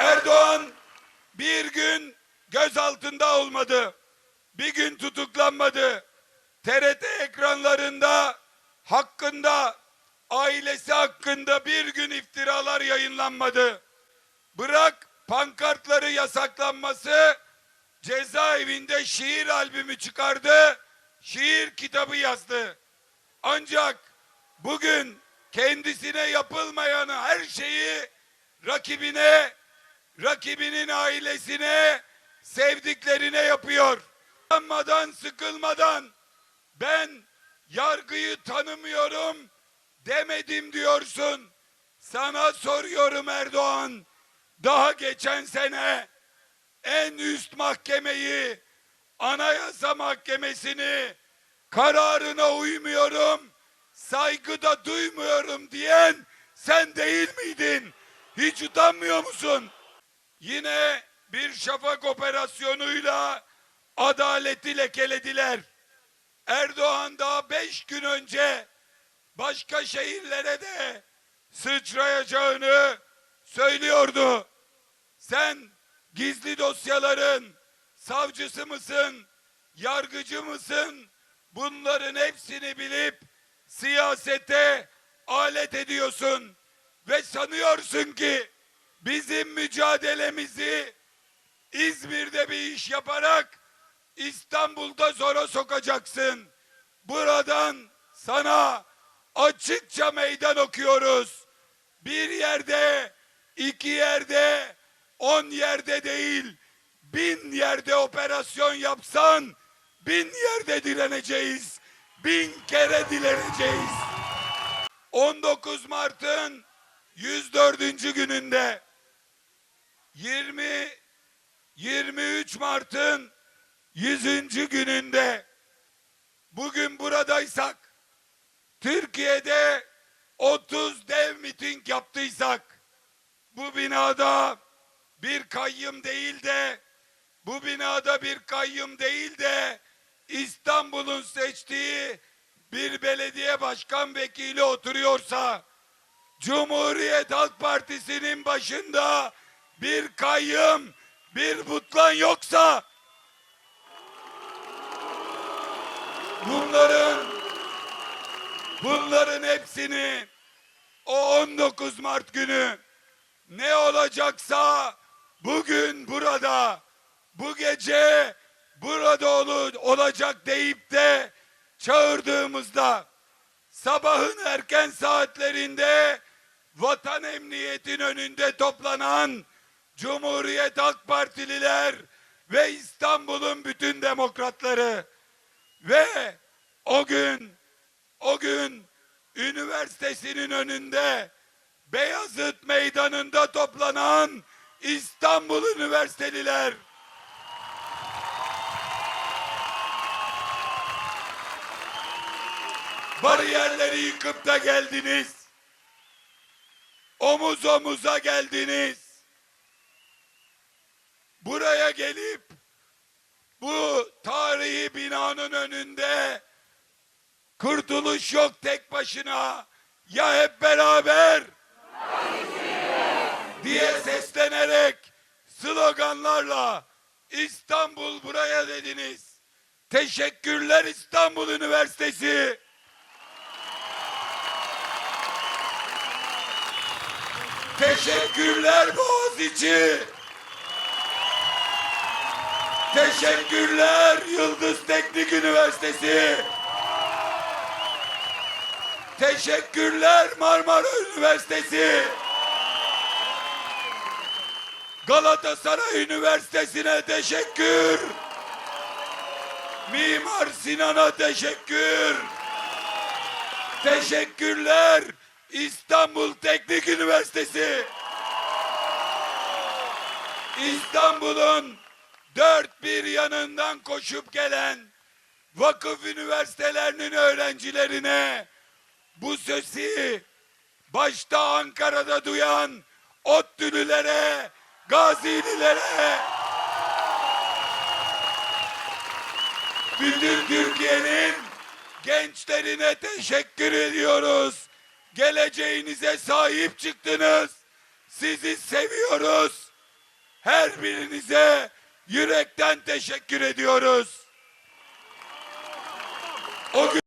Erdoğan bir gün gözaltında olmadı. Bir gün tutuklanmadı. TRT ekranlarında hakkında, ailesi hakkında bir gün iftiralar yayınlanmadı. Bırak pankartları yasaklanması, cezaevinde şiir albümü çıkardı, şiir kitabı yazdı. Ancak bugün kendisine yapılmayan her şeyi rakibine, rakibinin ailesine, sevdiklerine yapıyor. Sıkılmadan, sıkılmadan ben yargıyı tanımıyorum demedim diyorsun. Sana soruyorum Erdoğan. Daha geçen sene en üst mahkemeyi, anayasa mahkemesini kararına uymuyorum, saygı da duymuyorum diyen sen değil miydin? Hiç utanmıyor musun? Yine bir şafak operasyonuyla adaleti lekelediler. Erdoğan daha beş gün önce başka şehirlere de sıçrayacağını söylüyordu. Sen gizli dosyaların savcısı mısın, yargıcı mısın? Bunların hepsini bilip siyasete alet ediyorsun ve sanıyorsun ki bizim mücadelemizi İzmir'de bir iş yaparak İstanbul'da zora sokacaksın. Buradan sana açıkça meydan okuyoruz. Bir yerde, iki yerde, on yerde değil, bin yerde operasyon yapsan, bin yerde direneceğiz. Bin kere direneceğiz. 19 Mart'ın 104. gününde 20 23 Mart'ın 100. gününde bugün buradaysak Türkiye'de 30 dev miting yaptıysak bu binada bir kayyım değil de bu binada bir kayyum değil de İstanbul'un seçtiği bir belediye başkan vekili oturuyorsa Cumhuriyet Halk Partisi'nin başında bir kayyım, bir butlan yoksa bunların bunların hepsini o 19 Mart günü ne olacaksa bugün burada bu gece burada olu- olacak deyip de çağırdığımızda sabahın erken saatlerinde vatan emniyetin önünde toplanan Cumhuriyet Halk Partililer ve İstanbul'un bütün demokratları ve o gün o gün üniversitesinin önünde Beyazıt Meydanı'nda toplanan İstanbul Üniversiteliler bariyerleri yıkıp da geldiniz. Omuz omuza geldiniz. Buraya gelip bu tarihi binanın önünde kurtuluş yok tek başına ya hep beraber diye seslenerek sloganlarla İstanbul buraya dediniz. Teşekkürler İstanbul Üniversitesi. Teşekkürler Boğaziçi. Teşekkürler Yıldız Teknik Üniversitesi. Teşekkürler Marmara Üniversitesi. Galatasaray Üniversitesi'ne teşekkür. Mimar Sinan'a teşekkür. Teşekkürler İstanbul Teknik Üniversitesi. İstanbul'un dört bir yanından koşup gelen vakıf üniversitelerinin öğrencilerine bu sesi başta Ankara'da duyan ODTÜ'lülere, Gazililere bütün Türkiye'nin gençlerine teşekkür ediyoruz. Geleceğinize sahip çıktınız. Sizi seviyoruz. her birinize yürekten teşekkür ediyoruz. O gün